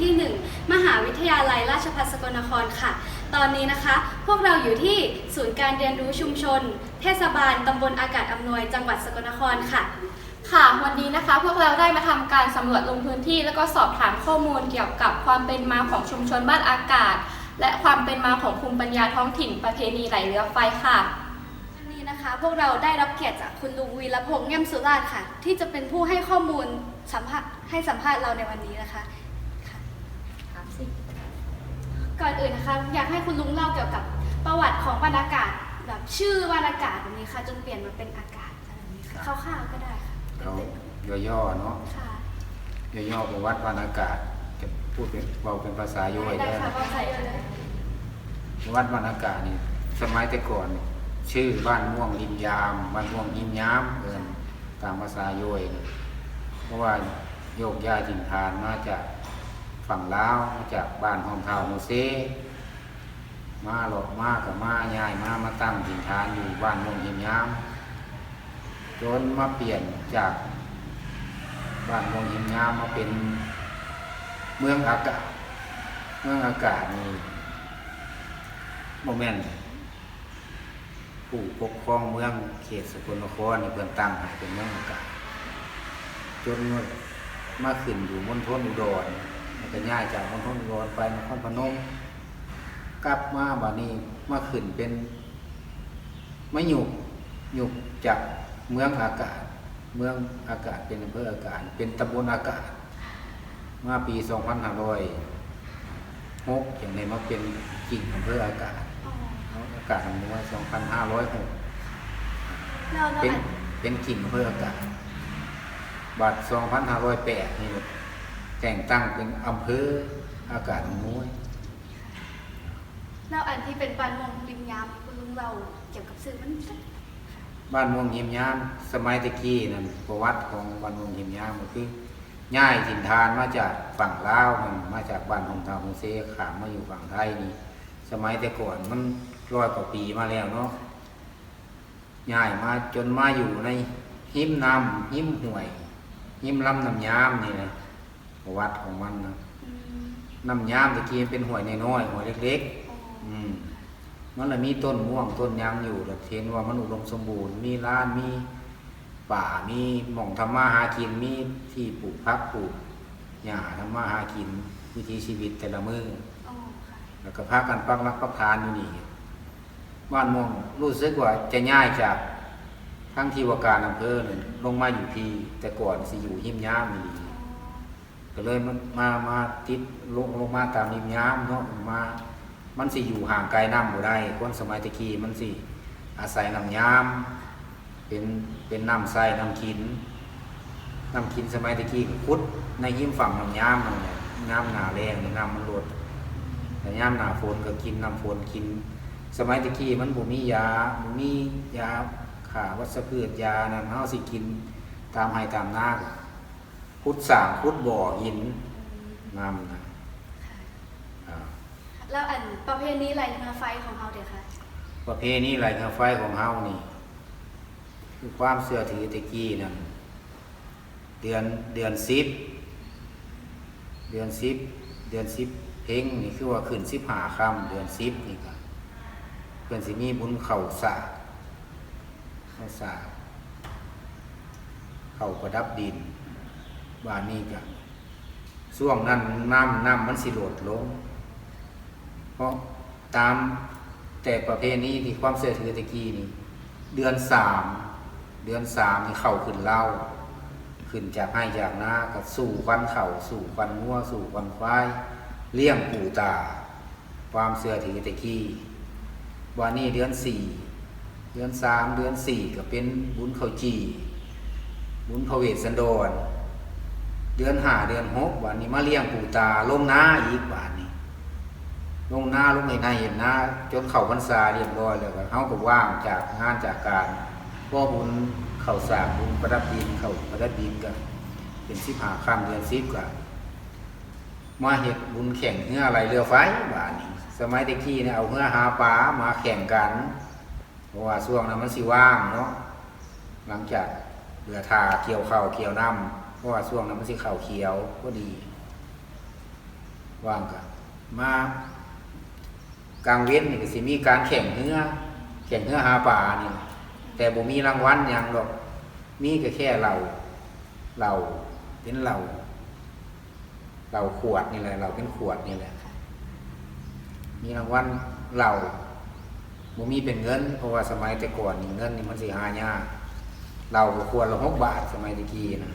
ที่ 1 มหาวิทยาลัยราชภัฏสกลนครค่ะ ตอนนี้นะคะ พวกเราอยู่ที่ศูนย์การเรียนรู้ชุมชน เทศบาลตำบลอากาศอำนวยจังหวัดสกลนครค่ะ ค่ะ วันนี้นะคะพวกเราได้มาทำการสำรวจลงพื้นที่ แล้วก็สอบถามข้อมูลเกี่ยวกับความเป็นมาของชุมชนบ้านอากาศ และความเป็นมาของภูมิปัญญาท้องถิ่นประเพณีไหลเรือไฟค่ะ วันนี้นะคะพวกเราได้รับเกียรติจากคุณลุงวีรพงษ์เง่ยมสุราชค่ะ ที่จะเป็นผู้ให้ข้อมูลสัมภาษณ์ให้สัมภาษณ์เราในวันนี้นะคะค่ะ ก่อนอื่นนะคะ อยากให้คุณลุงเล่าเกี่ยวกับประวัติของบรรยากาศแบบชื่อบรรยากาศแบบนี้ค่ะ จนเปลี่ยนมาเป็นอากาศอะไรแบบนี้ค่ะคร่าวๆก็ได้ค่ะเขาเป็นย่อๆเนาะๆค่ะย่อๆประวัติวรรณอากาศจะพูดเป็นเบาเป็นภาษาย่อยได้ได้ค่ะว่าใส่เลยประวัติวรรณอากาศนี่สมัยแต่ก่อน ชื่อบ้านม่วงริมยามบ้านม่วงหิมยามเอินตามภาษาย่อยนี่เพราะว่าโยกย้ายถิ่นฐานมาจาก ฝั่งลาวมาจากบ้านหอมเท่าโมเซมาหลอกมากับมาย้ายมามาตั้งถิ่นฐานอยู่บ้านมงหิมยาม จนมาเปลี่ยนจากบ้านมงหิมงามมาเป็นเมืองอากาศ เมืองอากาศนี่โมเมนต์ผู้ปกครองเมืองเขตสกลนครนี่เพิ่นตั้งให้เป็นเมืองอากาศ จนมาขึ้นอยู่มณฑลอุดร แล้วก็ย้ายจากมณฑลอุดรไปนครพนม กลับมาบัดนี้มาขึ้นเป็นไม่หยุกหยุกจากเมืองอากาศ เมืองอากาศเป็นอำเภออากาศ เป็นตำบลอากาศ มาปี 2506อย่างนี้มาเป็นกิ่งอำเภออากาศอ๋ออากาศอำนวย2506เราเราเป็นอาจเป็นกิ่งอำเภออากาศบัตร2508นี่ แต่งตั้งเป็นอำเภออากาศอำนวยเราอันที่เป็นบ้านเมองริมยามคุณลุงเราเกี่ยวกับสื่อมันบ้านเมืองหิมยาม สมัยตะกี้นั่นประวัติของบ้านเมืองหิมยามก็คือย้ายถิ่นฐานมาจากฝั่งลาวมันมาจากบ้านของทาวมุเซขามมาอยู่ฝั่งไทยนี่ สมัยแต่ก่อนมันร้อยกว่าปีมาแล้วเนาะย้ายมาจนมาอยู่ในหิมน้ำหิมห่วยหิมลำน้ำยามนี่นะ ประวัติของมันนะอืมน้ำยามตะกี้เป็นห่วยน้อยๆห่วยเล็กอ๋อๆอืมมันเลยมีต้นม่วงต้นยางอยู่แล้วเห็นว่ามันอุดมสมบูรณ์ มีร้านมีป่ามีหม่องทำมาหากินมีที่ปลูกพักปลูกหญ้าทำมาหากินวิถีชีวิตแต่ละมือ อ๋อค่ะ แล้วก็พากันปักรักปักทานอยู่นี่ บ้านม่วงรู้สึกว่าจะง่ายจากทั้งที่ว่าการอำเภอนี่ลงมาอยู่ที่แต่ก่อนสิอยู่หิมย้ามนี่อ๋อ ก็เลยมันมามาติดลงลงมาตามหิมย้ามเนาะมา มันสิอยู่ห่างไกลน้ำบ่ได้คนสมัยตะกี้มันสิอาศัยน้ำยามเป็นเป็นน้ำใส่น้ำกินน้ำกินสมัยตะกี้ก็ขุดในหิมฝั่งน้ำยามมันแหละน้ำหนาแรงน้ำมันลดแต่ยามหนาฝนก็กินน้ำฝนกิน สมัยตะกี้มันบ่มียาบ่มียาขาวัชพืชยานั่นเฮาสิกินตามไห้ตามนา ก็ขุดสร้างขุดบ่อหินน้ำนะค่ะอ่าแล้วอันประเพณีไรเรือไฟของเราเดี๋ยวค่ะ ประเพณีไหลเงาไฟของเฮานี่คือความเชื่อถือตะกี้นั่นเดือนเดือนสิบเดือนสิบเดือนสิบเพ่งนี่คือว่าขึ้นสิบหาค่ำเดือนสิบนี่ก็เพื่อนสิมีบุญเข่าสากเข่าสากเข่าประดับดิน บ้านนี้ก็ช่วงนั้นน้ำน้ำมันสิโหลดลง เพราะตามแต่ประเพณีที่ความเสื่อถือตะกี้นี่ เดือนสามเดือนสามนี่เข่าขึ้นเล่าขึ้นจากให้จากหน้ากับสู่ควันเข่าสู่ควันงัวสู่ควันควายเลี้ยงปู่ตา ความเสื่อถือตะกี้วันนี้เดือนสี่เดือนสามเดือนสี่ก็เป็นบุญเขาจีบุญพระเวสสันดร เดือนห้าเดือนหกวันนี้มาเลี้ยงปู่ตาลงหน้าอีกวันนี้ลงหน้าลงในในเห็นหน้าจนเข่าพรรษาเรียบร้อยแล้วก็เขาก็ว่างจากงานจากการพ่อบุญเข่าสากบุญประดับดินเข่าประดับดินกันเป็นสิบหาค่ำเดือนสิบกันมาเห็ดบุญแข่งเรืออะไรเรือไฟบ้านนี้สมัยตะกี้เนี่ยเอาเรือหาปลามาแข่งกันเพราะว่าช่วงนั้นมันสิว่างเนาะหลังจากเรือทาเกี่ยวเข่าเกี่ยวน้ำ เพราะว่าช่วงนั้นมันสิเข่าวเขียวก็ดี ว่างกันมากลางเว้นนี่ก็สิมีการแข่งเรือแข่งเรือหาปลานี่แต่บ่มีรางวัลหยังหรอกมีก็แค่เราเราเป็นเราเราขวดนี่แหละ เราเป็นขวดนี่แหละ มีรางวัลเราบ่มีเป็นเงิน เพราะว่าสมัยแต่ก่อนเงินนี่มันสิหายากเราก็ควรละหกบาทสมัยตะกี้นะ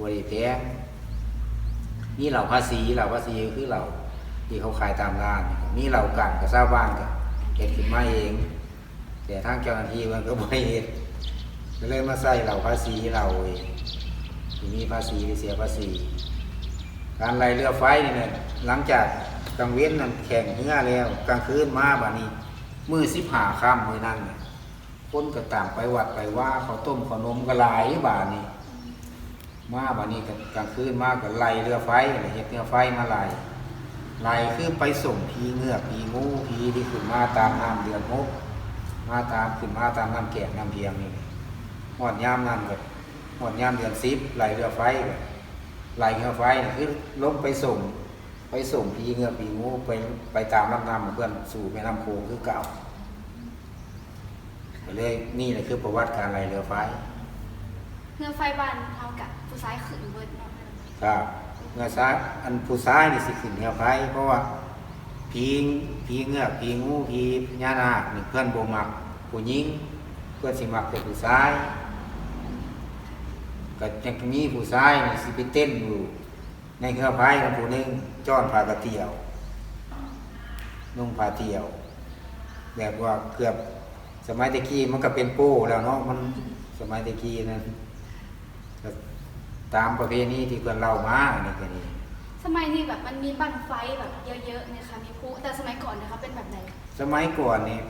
บริแพงมีเหล่าภาษีเหล่าภาษีคือเหล่าที่เขาขายตามร้านนี่เหล่ากันกับชาวบ้านกับเก็บขึ้นมาเอง แต่ทางเจ้าหน้าที่มันก็บ่เฮ็ดก็เลยมาใส่เหล่าภาษีเราเองมีภาษีเสียภาษี การไล่เรือไฟนี่เนี่ยหลังจากกลางเว้นนั่นแข่งเรือแล้วกลางคืนมาบานี้มือสิบหาค่ำมือนั่นคนก็ต่างไปวัดไปว่าเขาวต้มขาวนมก็หลายบานี้ มาบานี้ก็กลางคืนมาก็ไล่เรือไฟเห็ดเรือไฟมาไล่ไล่คือไปส่งพีเงือกพีงูพีที่ขึ้นมาตามน้ำเดือนมกมาตามขึ้นมาตามน้ำแก่น้ำเพียงนี่หอดยามนั่นก็หอดยามเดือนสิบไล่เรือไฟก็ไหลเงือไฟคือลงไปส่ง ไปส่งพีเงือปีงูไปไปตามลำน้ำเพื่อนสู่แม่น้ำโขงคือเก่าเลยนี่แหละคือประวัติการไหลเรือไฟ เรือไฟบานเท่ากับผู้ซ้ายขึ้นเบิดเนาะครับเงือซ้ายอันผู้ซ้ายนี่สิขึ้นเงือไฟเพราะว่าพีพีเงือกพีงูพีพญานาคนี่เพื่อนบ่มักผู้หญิงเพื่อนสิมักแต่ผู้ซ้ายก็ยังมีผู้ชายนี่สิไปเต้นอยู่ ในเครือไพ่กับผู้หนึงจ้อนผากระเตียวนุ่งผ้าเตียว แบบว่าเกือบสมัยตะกี้มันก็เป็นโป้แล้วเนาะมันสมัยตะกี้นั้น ตามประเพณีที่เพื่อนเล่ามานี่ก็นี่สมัยนี้แบบมันมีบั้งไฟแบบเยอะๆเนี่ยค่ะมีพลุแต่สมัยก่อนนะคะเป็นแบบไหนสมัยก่อนนี่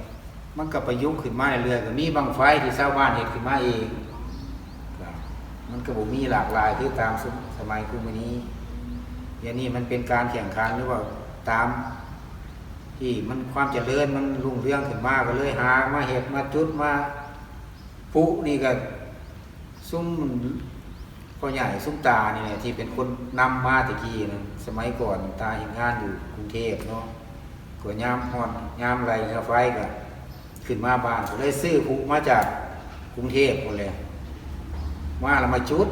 มันก็ประยุกต์ขึ้นมาเรื่อยๆก็มีบังไฟที่ชาวบ้านเห็นขึ้นมาเองครับมันก็บ่มีหลากหลายคือตามสมัยกุมอนี้อย่างนี้มันเป็นการแข่งขันหรือว่าตาม ที่มันความเจริญมันรุ่งเรืองขึ้นมาก็เลยหามาเห็ดมาจุดมาปุนี่ก็ซุ้ม พ่อใหญ่ซุ้มตาเนี่แหละที่เป็นคนนำมาตะกี้นะสมัยก่อนตาเห็นงานอยู่กรุงเทพเนาะก็ยามฮอดยามไรเงาไฟก็ขึ้นมาบ้านก็เลยซื้อปุมาจากกรุงเทพคนเลยมาแล้วมาจุด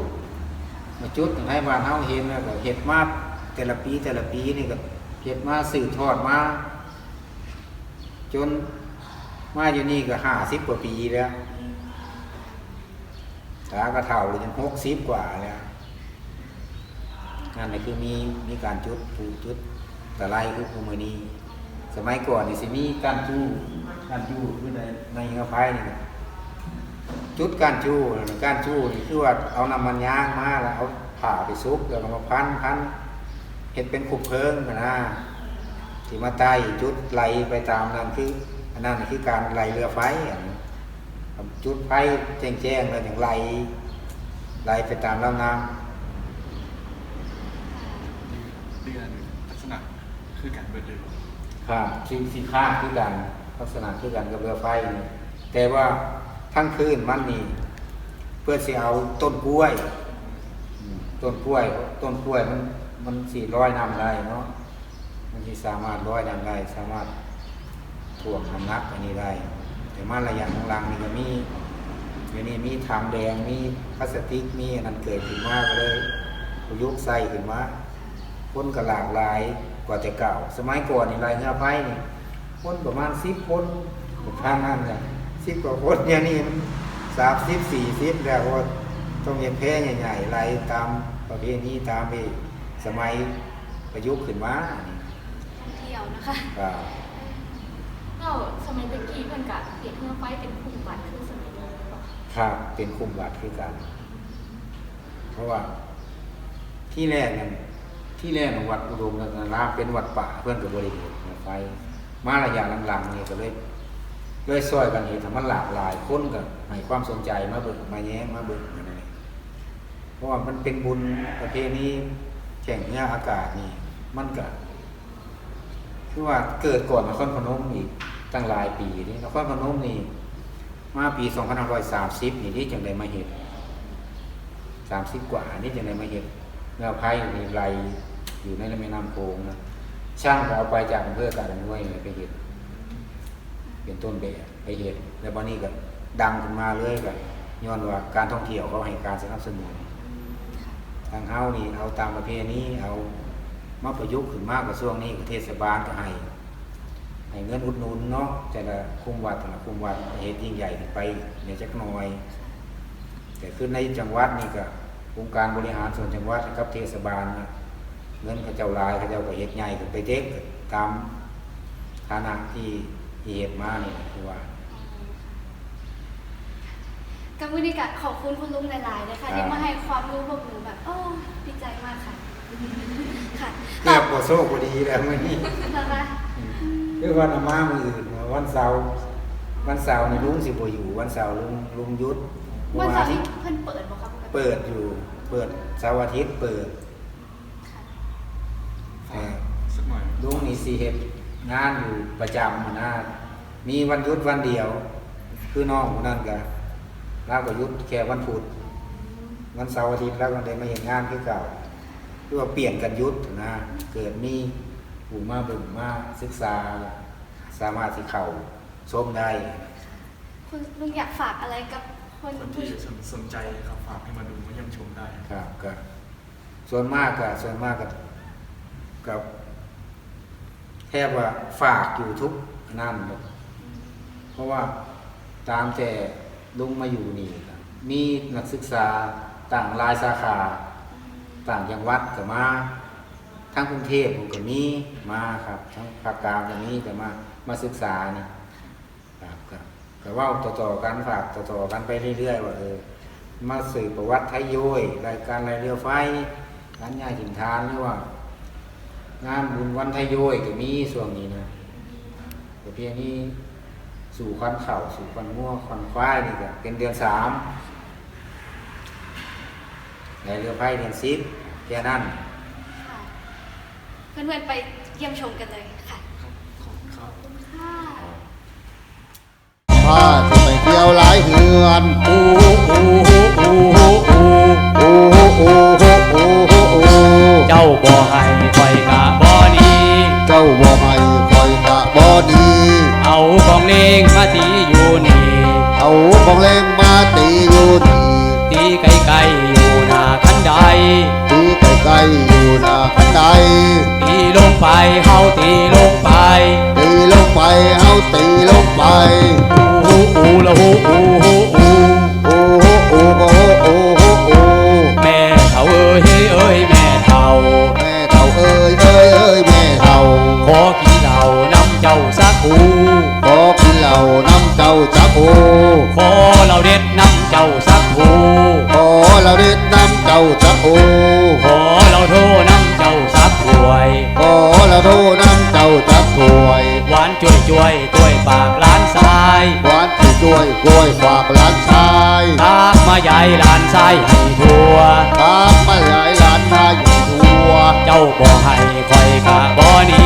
มาจุดให้บ้านเฮาเห็นแล้วก็เห็ดมาแต่ละปีแต่ละปีนี่ก็เห็ดมาสืบทอดมาจนมาอยู่นี่ก็ห้าสิบกว่าปีแล้ว ตาก็เท่าเลยจนหกสิบกว่าแล้วนั่นคือมีมีการจุดผูจุดตะไลคือภูมินีสมัยก่อนนี่สิมีการจู้การจู้คือในในเงาไฟนี่จุดการจู้การจู้นี่คือว่าเอาน้ำมันยางมาแล้วเอาผ่าไปซุกแล้วมาพันพันเห็ดเป็นขุบเพลิงนะที่มาใต้จุดไหลไปตามนั้นคืออันนั้นคือการไหลเรือไฟอันนั้ จุดไฟแจ้งแจ้งๆแล้วอย่างไหลไหลไปตามลำน้เดือนลักษณะคือการเบิดเลยำครับสิ่งสีข้าคือกันลักษณะคือกันกับเรือไฟนี่แต่ว่าทั้งคืนมันนี่เพื่อสิเอาต้นกล้วยอืมต้นกล้วย ต้นกล้วยมันมันสี่ร้อยน้ำได้เนาะมันที่สามารถร้อยน้ำได้ สามารถถ่วงน้ำหนักอันนี้ได้ แต่มาระยะหลังๆนี่ก็มีเดี๋ยวนี้มีถังแดงมีพลาสติกมีนนั้นเกิดขึ้นมากเลยประยุกต์ใส่ขึ้นมาคนก็หลากหลายกว่าแต่เก่า สมัยก่อนนี่ลายเงาไพ่นี่คนประมาณสิบคนทางนั้นเนี่ยสิบกว่าคนเนี่ยนี่มันสามสิบสี่สิบแล้วว่าต้องเห็นแพ้ใหญ่ๆไล่ตามประเพณีตามไปสมัยประยุกต์ขึ้นมาท่องเที่ยวนะคะ เราสมัยตะกี้เพิ่นกะเห็ดเรือไฟเป็นภูมิบัติคือสมัยนี้หรือเปล่าครับเป็นคุมวัดคือกัน เพราะว่า ที่แรกเนี่ยที่แรกของวัดอุดมรัตนารามเป็นวัดป่าเพื่อนกับบริบูรณ์ไฟมาระยะหลังๆนี่ก็เลยเลยซอยกันเห็นทำมันหลากหลายคนก็ให้ความสนใจมาเบิ่งมาแย้งมาเบิ่งอะไรเพราะว่ามันเป็นบุญประเพณีแข่งเรืออากาศนี่ มันก็คือว่าเกิดก่อนนครพนมอีก ตั้งหลายปีนี่นครพนมนี่มาปี2530นี่ที่จังไดมาเห็ด30กว่านี่จังไดมาเห็ดเงาไผ่นี่ในไหลอยู่ในแม่น้ำโขงนะช่างเอาไปจากอำเภอกาญจนวยไปเห็ดเป็นต้นแบบไปเห็ดแล้ววันนี้ก็ดังขึ้นมาเลยก็ย้อนว่าการท่องเที่ยวเขาให้การสนับสนุนทางเฮานี่เอาตามประเพณีเอามาประยุกต์ขึ้นมากกว่าช่วงนี้เทศบาลก็ให้ ให้เงินอุดหนุนเนาะแต่ละคุมวัดแต่ละคุมวัดเหตุยิ่งใหญ่ขึ้นไปเนี่ยจักหน่อย แต่ขึ้นในจังหวัดนี่ก็องค์การบริหารส่วนจังหวัดกับเทศบาลนะเงินเขาเจ้าหลายเขาเจ้าก็เฮ็ดใหญ่ขึ้นไปเด็กตามฐานะที่ที่เฮ็ดมานี่คือว่ากับวันนี้ก็ขอบคุณคุณลุงหลายๆเลยค่ะครับที่มาให้ความรู้พวกหนูแบบโอ้ดีใจมากค่ะ ค่ะเกือบบ่โชคบ่ดีแล้วมื้อนี้นะคะ คือวันอามามื้ออื่นวันเสาร์วันเสาร์นี่ลุงสิบ่อยู่ วันเสาร์ลุงลุงหยุดวันเสาร์ที่นี้เพิ่นเปิดบ่ครับปกติเปิดอยู่ เปิดเสาร์อาทิตย์เปิดค่ะฝากสักหน่อยลุงนี่สิเฮ็ดงานอยู่ประจำหั้นนะมีวันหยุดวันเดียว คือน้องคนนั้นก็ลาก็หยุดแค่วันพุธวันเสาร์อาทิตย์แล้วก็ได้มาเห็นงานคือเก่าคือว่าเปลี่ยนกันหยุดนะ เกิดมี ผู้มาเบิ่งมาศึกษา สามารถที่เข้าชมได้ คุณลุงอยากฝากอะไรกับคนคนผู้ที่สนใจครับฝากให้มาดูมาเยี่ยมชมได้ครับก็ส่วนมากก็ส่วนมากก็กับแทบว่าฝากอยู่ทุกนั่นหมดเพราะว่าตามแต่ลุงมาอยู่นี่ครับมีนักศึกษาต่างรายสาขา ต่างจังหวัดก็มา ทั้งกรุงเทพผมก็มีมาครับทั้งภาคกลางก็มีแต่มามาศึกษานี่ครับก็ก็ว่าต่อๆกันฝากต่อๆกันไปเรื่อยๆว่าเออมาสื่อประวัติไทยโยยรายการรายเรือไฟร้านยาหินทานหรือว่า งานบุญวันไทยโยยก็มีส่วนนี้นะแต่เพียงนี้สู่ควันเข่าสู่ควันง่วควันควายนี่ก็เป็นเดือนสามรายเรือไฟเดือนสิบแค่นั้น เพื่อนๆไปเยี่ยมชมกันเลยค่ะครับขอบคุณครับขอบคุณค่ะพาสิไปเที่ยวหลายเฮือน ไปเฮาตีลงไป ตีลงไปเฮาตีลงไป อูอูละหูอูหูอู ชายตากมาใหญ่ลานทรายให้ทั่วตามมาหลายหลานมาอยู่ทัว เจ้าบ่ให้คอยกะบ่หนี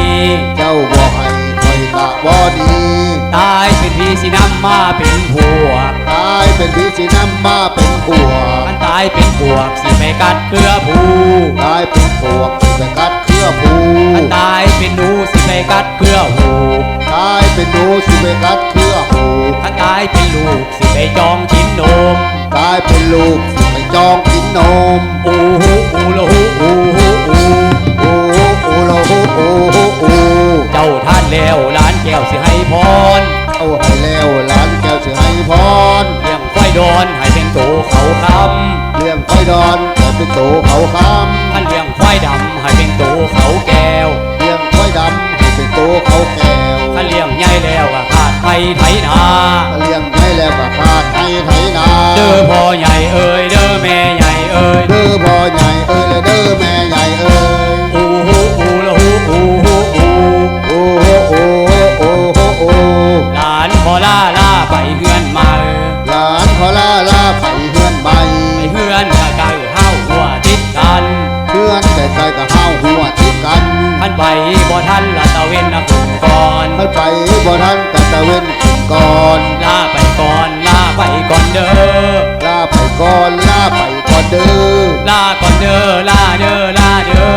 เจ้าบ่ให้คอยกะบ่ดีตายเป็นพี่สินำมาเป็นผัวตายเป็นพี่สินำมาเป็นผัวมันตายเป็นพวกสิไปกัดเกลือผูตายเป็นพวกที่ไปกัด เครือผูมันตายเป็นหนูสิไปกัดเกลือหูตายเป็นหนูสิไปกัดเครือผูมันตายเป็นลูกสิไปจองกินนมตายเป็นลูกสิไปจองกินนมอูหูอูละหูอูหูอูโอ้โหโอ้โหโอ้โหโอ้โหเจ้าท่านแล้วล้านแก้วสิให้พรเอาให้แล้วหลานแก้วสิให้พรเลี้ยงควายดอนให้เป็นโตเขาคเรื่องค่อยดอนแต่เป็นโตเขาคำ เป็นโตเขาแก้วำเรื่องค่อยดำให้เป็นโตเขาแก้วท่านเลี้ยงใหญ่แล้วก็ขาดไทยไถนาเลี้ยงให้แล้วก็ขาดให้ไถนา อนเด้อลาไปก่อนลาไปก่อนเด้อลาก่อนเด้อลาเด้อลาเด้อ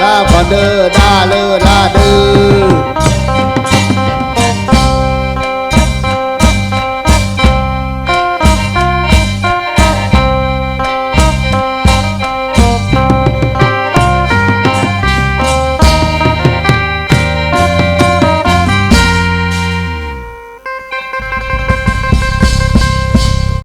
ลาก่อนเด้อดาเลอดาเด้อ